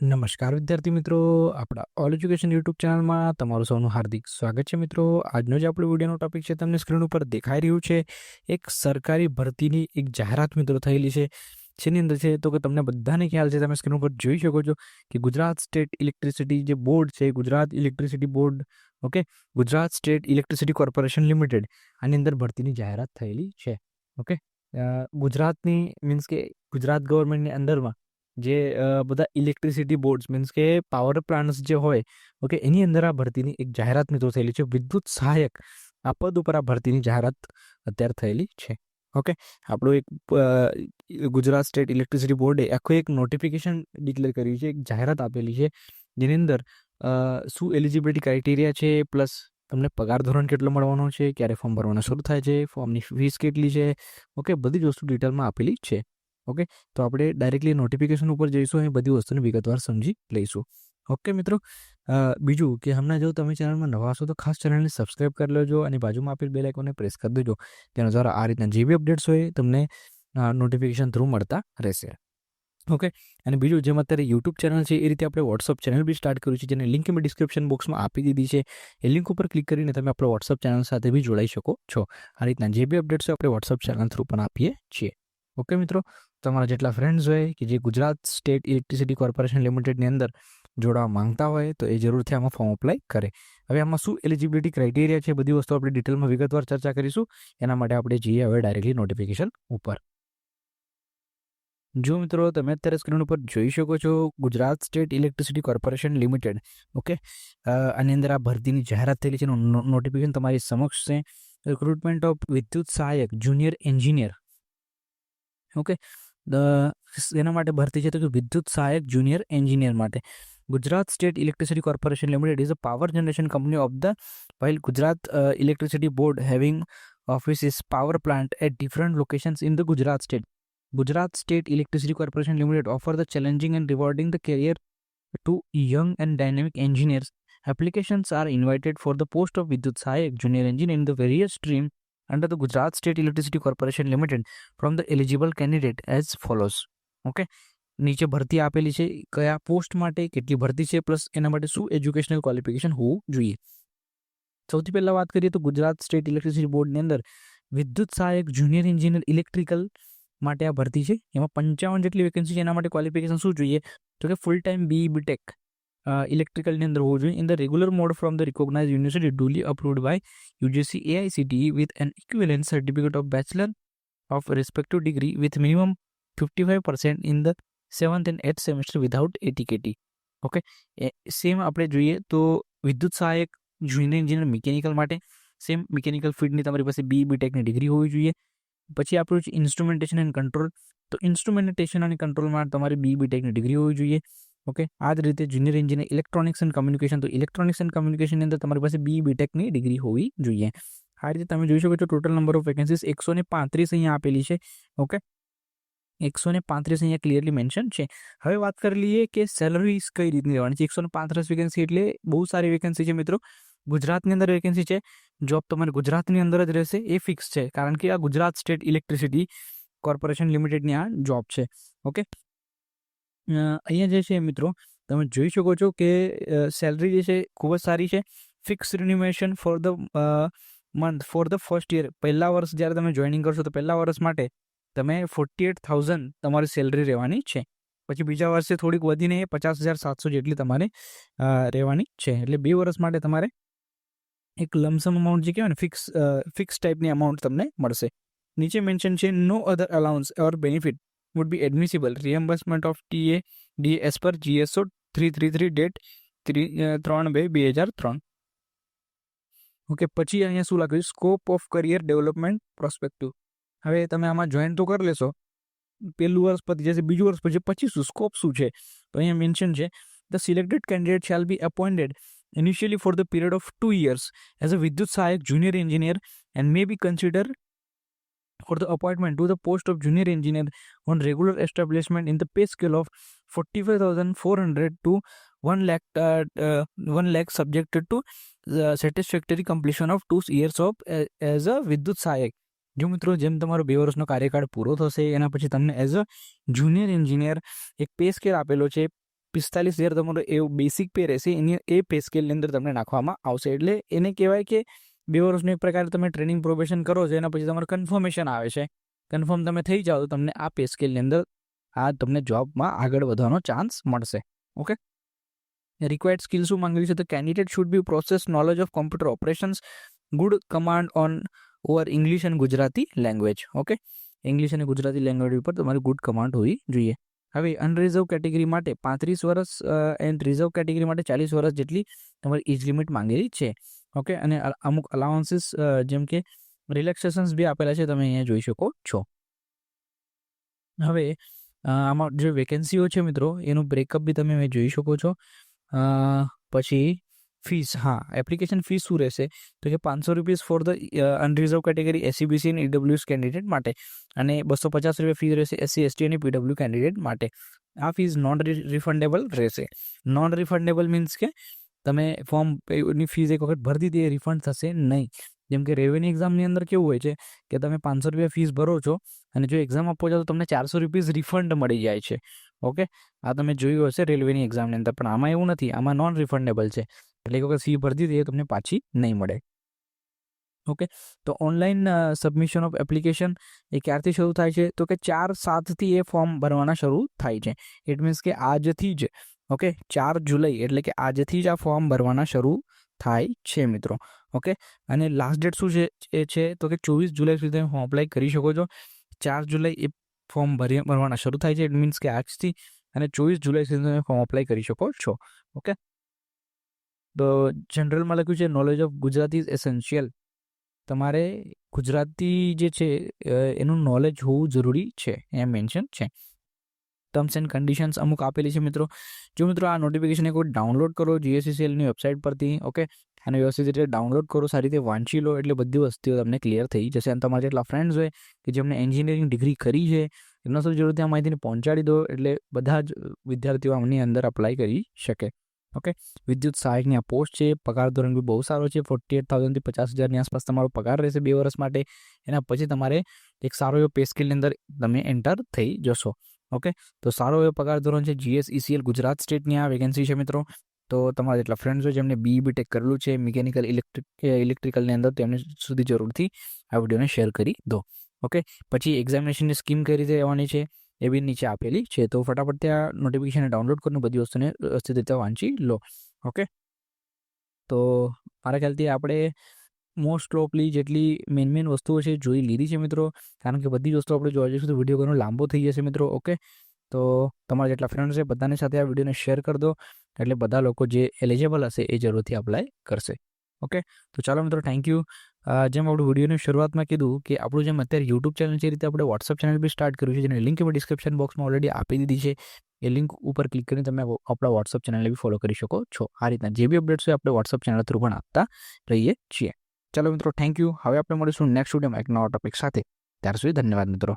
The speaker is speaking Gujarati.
નમસ્કાર, વિદ્યાર્થી મિત્રો. આપણા ઓલ એજ્યુકેશન યુટ્યુબ ચેનલમાં તમારું સૌનું હાર્દિક સ્વાગત છે મિત્રો. આજનો જે આપણો વિડીયોનો ટોપિક છે, તમને સ્ક્રીન ઉપર દેખાઈ રહ્યું છે, એક સરકારી ભરતીની એક જાહેરાત મિત્રો થયેલી છે. જેની અંદર છે, તો કે તમને બધાને ખ્યાલ છે, તમે સ્ક્રીન ઉપર જોઈ શકો છો કે ગુજરાત સ્ટેટ ઇલેક્ટ્રિસિટી જે બોર્ડ છે Gujarat electricity board okay Gujarat state electricity corporation limited આની અંદર ભરતીની જાહેરાત થયેલી છે ઓકે ગુજરાતની મીન્સ કે ગુજરાત ગવર્મેન્ટની અંદરમાં જે બધા ઇલેક્ટ્રિસિટી બોર્ડ્સ મીન્સ કે પાવર પ્લાન્ટ્સ જે હોય, ઓકે, એની અંદર આ ભરતીની એક જાહેરાત મિત્રો થયેલી છે. વિદ્યુત સહાયક આ પદ ઉપર આ ભરતીની જાહેરાત અત્યારે થયેલી છે. ઓકે, આપણું એક ગુજરાત સ્ટેટ ઇલેક્ટ્રિસિટી બોર્ડે આખું એક નોટિફિકેશન ડિક્લેર કર્યું છે, એક જાહેરાત આપેલી છે, જેની અંદર શું એલિજિબિલિટી ક્રાઇટેરિયા છે, પ્લસ તમને પગાર ધોરણ કેટલો મળવાનો છે, ક્યારે ફોર્મ ભરવાનું શરૂ થાય છે, ફોર્મની ફીસ કેટલી છે, ઓકે, બધી જ વસ્તુ ડિટેલમાં આપેલી છે. ઓકે? તો આપણે ડાયરેક્ટલી નોટિફિકેશન ઉપર જઈશું અને બધી વસ્તુને વિગતવાર સમજી લઈશું. ઓકે મિત્રો? બીજું કે હમણાં જો તમે ચેનલમાં નવા હશો તો ખાસ ચેનલને સબસ્ક્રાઇબ કરી લેજો અને બાજુમાં આપેલ બે લાઇકોને પ્રેસ કરી દેજો. તેના દ્વારા આ રીતના જે બી અપડેટ્સ હોય તમને નોટિફિકેશન થ્રુ મળતા રહેશે. ઓકે? અને બીજું જેમ અત્યારે યુટ્યુબ ચેનલ છે એ રીતે આપણે વોટ્સઅપ ચેનલ બી સ્ટાર્ટ કર્યું છે જેને લિંક મેં ડિસ્ક્રિપ્શન બોક્સમાં આપી દીધી છે. એ લિંક ઉપર ક્લિક કરીને તમે આપણો વોટ્સઅપ ચેનલ સાથે બી જોડાઈ શકો છો. આ રીતના જે બી અપડેટ્સ હોય આપણે વોટ્સઅપ ચેનલ થ્રુ પણ આપીએ છીએ. ઓકે મિત્રો? તમારા જેટલા ફ્રેન્ડ્સ હોય કે જે ગુજરાત સ્ટેટ ઇલેક્ટ્રિસિટી કોર્પોરેશન લિમિટેડની અંદર જોડાવા માંગતા હોય તો એ જરૂરથી આમાં ફોર્મ અપ્લાય કરે. હવે આમાં શું એલિજિબિલિટી ક્રાઇટેરિયા છે બધી વસ્તુ આપણે ડિટેલમાં વિગતવાર ચર્ચા કરીશું. એના માટે આપણે જઈએ હવે ડાયરેક્ટલી નોટિફિકેશન ઉપર. જો મિત્રો તમે અત્યારે સ્ક્રીન ઉપર જોઈ શકો છો Gujarat state electricity corporation limited okay આની અંદર આ ભરતીની જાહેરાત થયેલી છે. નોટિફિકેશન તમારી સમક્ષ છે. રિક્રુટમેન્ટ ઓફ વિદ્યુત સહાયક જુનિયર એન્જિનિયર ઓકે એના માટે ભરતી છે તો કે વિદ્યુત સહાયક જુનિયર એન્જિનિયર માટે Gujarat state electricity corporation limited is a power generation company of the while Gujarat electricity board having offices power plant at different locations in the Gujarat state. Gujarat State Electricity Corporation Limited offer the challenging and rewarding the career to young and dynamic engineers. Applications are invited for the post of Vidyut Sahayak Junior Engineer in the various stream under the Gujarat State Electricity Corporation Limited, from the eligible candidate as follows. Okay નીચે ભરતી આપેલી છે. કયા પોસ્ટ માટે કેટલી ભરતી છે? પ્લસ એના માટે શું એજ્યુકેશનલ ક્વોલિફિકેશન હોવું જોઈએ? સૌથી પહેલાં વાત કરીએ તો ગુજરાત સ્ટેટ ઇલેક્ટ્રિસિટી બોર્ડની અંદર વિદ્યુત સહાયક જુનિયર એન્જિનિયર ઇલેક્ટ્રિકલ માટે આ ભરતી છે. એમાં પંચાવન જેટલી વેકેન્સી છે. એના માટે ક્વોલિફિકેશન શું જોઈએ? તો કે ફૂલ ટાઈમ બી બીટેક ઇલેક્ટ્રિકલની અંદર હોવું જોઈએ in the regular mode from the recognise university duly approved by UGC AICT with an equivalent certificate of bachelor of degree with minimum fifty five percent in the seventh and eighth semester without ATKT okay same આપણે જોઈએ તો વિદ્યુત સહાયક જુનિયર એન્જિનિયર મિકેનિકલ માટે સેમ મિકેનિકલ ફિલ્ડની તમારી પાસે બી બીટેકની ડિગ્રી હોવી જોઈએ. પછી આપણું છે ઇન્સ્ટ્રુમેન્ટેશન એન્ડ કંટ્રોલ તો ઇન્સ્ટ્રુમેન્ટેશન અને કંટ્રોલમાં તમારી બી બીટેકની ડિગ્રી હોવી જોઈએ. ઓકે? આ જ રીતે junior engineer electronics and communication તો ઇલેક્ટ્રોનિક્સ એન્ડ કમ્યુનિકેશનની અંદર તમારી પાસે બી બીટેકની ડિગ્રી હોવી જોઈએ. આ રીતે તમે જોઈ શકો છો ટોટલ નંબર ઓફ વેકેન્સીસ એકસો ને પાંત્રીસ અહીંયા આપેલી છે. ઓકે? એકસો ને પાંત્રીસ અહીંયા ક્લિયરલી મેન્શન છે. હવે વાત કરી લઈએ કે સેલરીઝ કઈ રીતની રહેવાની છે? એકસો ને પાંત્રીસ વેકેન્સી એટલે બહુ સારી વેકેન્સી છે મિત્રો. ગુજરાતની અંદર વેકેન્સી છે. જોબ તમારે ગુજરાતની અંદર જ રહેશે, એ ફિક્સ છે. કારણ કે આ ગુજરાત સ્ટેટ ઇલેક્ટ્રિસિટી કોર્પોરેશન લિમિટેડની આ જોબ છે. ઓકે? અહીંયા જે છે મિત્રો, તમે જોઈ શકો છો કે સેલરી જે છે ખૂબ જ સારી છે. Fix remuneration for the month for the first year પહેલા વર્ષ જ્યારે તમે જોઈનિંગ કરશો તો પહેલા વર્ષ માટે તમે ફોર્ટી એટ થાઉઝન્ડ તમારી સેલરી રહેવાની છે. પછી બીજા વર્ષે થોડીક વધીને પચાસ હજાર સાતસો જેટલી તમારે રહેવાની છે. એટલે બે વર્ષ માટે તમારે એક લમસમ અમાઉન્ટ જે કહેવાય ને ફિક્સ ફિક્સ ટાઈપની અમાઉન્ટ તમને મળશે. નીચે મેન્શન છે no other allowance or benefit would be admissible. Reimbursement of TA D as per GSO three three three date three ત્રણ બે બે હજાર ત્રણ ઓકે પછી અહીંયા શું લખ્યું? Scope of career development prospective હવે તમે આમાં જોઈન તો કરી લેશો. પહેલું વર્ષ પછી જશે બીજું વર્ષ પછી પછી શું? સ્કોપ શું છે? તો અહીંયા મેન્શન છે the selected candidate shall be appointed initially for the period of two years as a વિદ્યુત સહાયક junior engineer and may be considered for the appointment to the post of junior engineer on regular establishment in the pay scale of 45,400 to 1 lakh uh, uh, 1 lakh subjected to the satisfactory completion of two years of uh, as a વિદ્યુત સહાયક જો મિત્રો જેમ તમારો બે વર્ષનો કાર્યકાળ પૂરો થશે એના પછી તમને એઝ અ જુનિયર એન્જિનિયર એક પે સ્કેલ આપેલો છે પિસ્તાલીસ હજાર તમારો એ બેસિક પે રહેશે એની એ પે સ્કેલની અંદર તમને નાખવામાં આવશે એટલે એને કહેવાય કે બે વર્ષનું એક પ્રકારે તમે ટ્રેનિંગ પ્રોબેશન કરો છો, એના પછી તમારું કન્ફર્મેશન આવે છે. કન્ફર્મ તમે થઈ જાઓ તો તમને આ પે સ્કેલની અંદર આ તમને જોબમાં આગળ વધવાનો ચાન્સ મળશે. ઓકે રિક્વાયર્ડ સ્કિલ શું માંગ્યું છે? તો candidate should be process knowledge of computer operations good command on over English and Gujarati language okay English અને ગુજરાતી લેંગ્વેજ ઉપર તમારી ગુડ કમાન્ડ હોવી જોઈએ. હવે અનરિઝર્વ કેટેગરી માટે પાંત્રીસ વર્ષ એન્ડ રિઝર્વ કેટેગરી માટે ચાલીસ વર્ષ જેટલી તમારી એજ લિમિટ માંગેલી છે. ઓકે? અને અમુક અલાઉન્સીસ જેમ કે રિલેક્સેશન્સ બી આપેલા છે, તમે અહીંયા જોઈ શકો છો. હવે આમાં જે વેકેન્સીઓ છે મિત્રો, એનું બ્રેકઅપ બી તમે જોઈ શકો છો. પછી ફીસ હા એપ્લિકેશન ફીસ શું રહેશે? તો કે પાંચસો rupees for the unreserve category SCBC અને ઈડબ્લ્યુએસ કેન્ડિડેટ માટે. અને બસો પચાસ રૂપિયા ફી રહેશે એસસી એસટી અને પીડબ્લ્યુ કેન્ડિડેટ માટે. આ ફીસ નોન રિફંડેબલ રહેશે. નોન રિફંડેબલ મીન્સ કે તમે ફોર્મની ફીસ એક વખત ભરી દીધી, એ રિફંડ થશે નહીં. જેમ કે રેવન્યુ એક્ઝામની અંદર કેવું હોય છે કે તમે પાંચસો રૂપિયા ફીસ ભરો છો અને જો એક્ઝામ આપો છો તો તમને ચારસો રૂપીસ રિફંડ મળી જાય છે. ઓકે? આ તમે જોયું હશે રેલવેની એક્ઝામની અંદર, પણ આમાં એવું નથી. આમાં નોન રિફંડેબલ છે. એટલે એક વખત ફી ભરી દીધી, એ તમને પાછી નહીં મળે. ઓકે? તો ઓનલાઈન સબમિશન ઓફ એપ્લિકેશન એ ક્યારથી શરૂ થાય છે? તો કે ચાર સાતથી એ ફોર્મ ભરવાના શરૂ થાય છે. ઇટ મીન્સ કે આજથી જ ઓકે? ચાર જુલાઈ એટલે કે આજથી જ આ ફોર્મ ભરવાના શરૂ થાય છે મિત્રો. ઓકે? અને લાસ્ટ ડેટ શું છે, એ છે, તો કે ચોવીસ જુલાઈ સુધી તમે ફોર્મ અપ્લાય કરી શકો છો. ચાર જુલાઈ એ ફોર્મ ભરી, ભરવાના શરૂ થાય છે ઇટ મીન્સ કે આજથી અને ચોવીસ જુલાઈ સુધી તમે ફોર્મ અપ્લાય કરી શકો છો. ઓકે? તો જનરલમાં લખ્યું છે knowledge of Gujarati is essential તમારે ગુજરાતી જે છે એનું નોલેજ હોવું જરૂરી છે એ મેન્શન છે. ટર્મ્સ એન્ડ કન્ડિશન્સ અમુક આપેલી છે મિત્રો. જો મિત્રો આ નોટિફિકેશન એક ડાઉનલોડ કરો જીએસસીસીએલની વેબસાઇટ પરથી ઓકે અને વ્યવસ્થિત રીતે ડાઉનલોડ કરો, સારી રીતે વાંચી લો, એટલે બધી વસ્તુઓ તમને ક્લિયર થઈ જશે. અને તમારા જેટલા ફ્રેન્ડ્સ હોય કે જેમને એન્જિનિયરિંગ ડિગ્રી કરી છે, એમના સુધી જરૂર આ માહિતીને પહોંચાડી દો, એટલે બધા જ વિદ્યાર્થીઓ આમની અંદર અપ્લાય કરી શકે ઓકે વિદ્યુત સહાયકની આ પોસ્ટ છે, પગાર ધોરણ બી બહુ સારો છે ફોર્ટી એટ થાઉઝન્ડથી પચાસ હજારની આસપાસ તમારો પગાર રહેશે બે વર્ષ માટે. એના પછી તમારે એક સારો એવો પે સ્કિલની અંદર તમે એન્ટર થઈ જશો. ઓકે? તો સારો એવો પગાર ધોરણ છે જીએસ ઈસીએલ ગુજરાત સ્ટેટની આ વેકેન્સી છે મિત્રો. તો તમારા જેટલા ફ્રેન્ડ્સ હોય જેમને બી બીટેક કરેલું છે મિકેનિકલ ઇલેક્ટ્રિક ઇલેક્ટ્રિકલની અંદર તેમને સુધી જરૂરથી આ વિડીયોને શેર કરી દો. ઓકે? પછી એક્ઝામિનેશનની સ્કીમ કઈ રીતે રહેવાની છે એ બી નીચે આપેલી છે. તો ફટાફટ ત્યાં નોટિફિકેશન ડાઉનલોડ કરીને બધી વસ્તુને વ્યવસ્થિત વાંચી લો. ઓકે? તો મારા ખ્યાલથી આપણે મોસ્ટ ઓફલી જેટલી મેઇન મેઇન વસ્તુઓ છે જોઈ લીધી છે મિત્રો. કારણ કે બધી જ વસ્તુ આપણે જોવા જઈશું તો વીડિયો ઘણો લાંબો થઈ જશે મિત્રો ઓકે તો તમારા જેટલા ફ્રેન્ડ છે બધાની સાથે આ વિડીયોને શેર કરી દો, એટલે બધા લોકો જે એલિજેબલ હશે એ જરૂરથી અપ્લાય કરશે ઓકે તો ચાલો મિત્રો થેન્ક યુ જેમ આપણે વિડીયોની શરૂઆતમાં કીધું કે આપણું જેમ અત્યારે યુટ્યુબ ચેનલ એ રીતે આપણે વોટ્સઅપ ચેનલ બી સ્ટાર્ટ કર્યું છે, જેની લિંક મેં ડિસ્ક્રિપ્શન બોક્સમાં ઓલરેડી આપી દીધી છે. એ લિંક ઉપર ક્લિક કરીને તમે આપણા વોટ્સઅપ ચેનલને બી ફોલો કરી શકો છો. આ રીતના જે બી અપડેટ્સ હોય આપણે વોટ્સઅપ ચેનલ થ્રુ પણ આપતા રહીએ છીએ. ચાલો મિત્રો થેન્ક યુ હવે આપણે મળીશું નેક્સ્ટ વિડીયોમાં એક નવા ટોપિક સાથે. ત્યાર સુધી ધન્યવાદ મિત્રો.